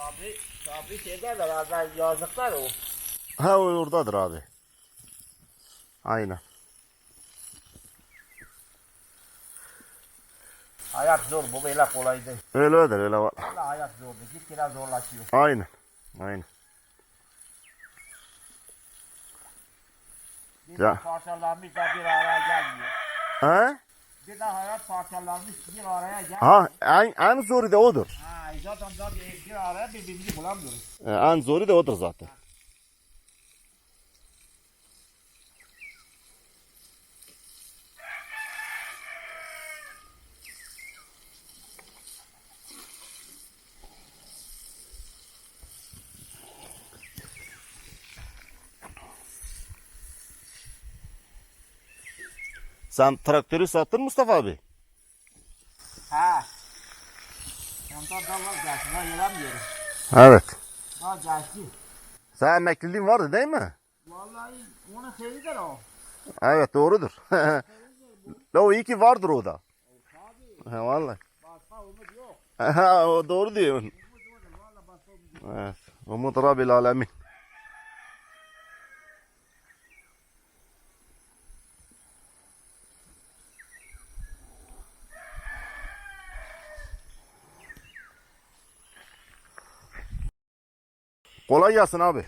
Sabri, Sabri şeyde de bazen yazlıklar o. Ha o oradadır abi. Aynen. Hayat zor bu böyle kolay değil. Öyledir öyle var. Valla hayat zor. Gitgide zorlaşıyor. Aynen. Aynen. Bir Ya. parçalanmış da bir araya gelmiyor. Ha? Bir de hayat parçalanmış bir araya gelmiyor. Ha en, en zoru da odur. Ha, zaten da bir, bir araya birbirimizi bulamıyoruz. E, En zoru da odur zaten. Sen traktörü sattın Mustafa abi. Ha. Evet. Vazgeçtim. Sen emekliliğin vardı değil mi? Vallahi onun sevidir o. Evet doğrudur. O iyi ki vardır o da. He vallahi. Başka umut yok. Ha, o doğru diyorsun. Evet. Umut Rabbil Alemin. Kolay gelsin abi.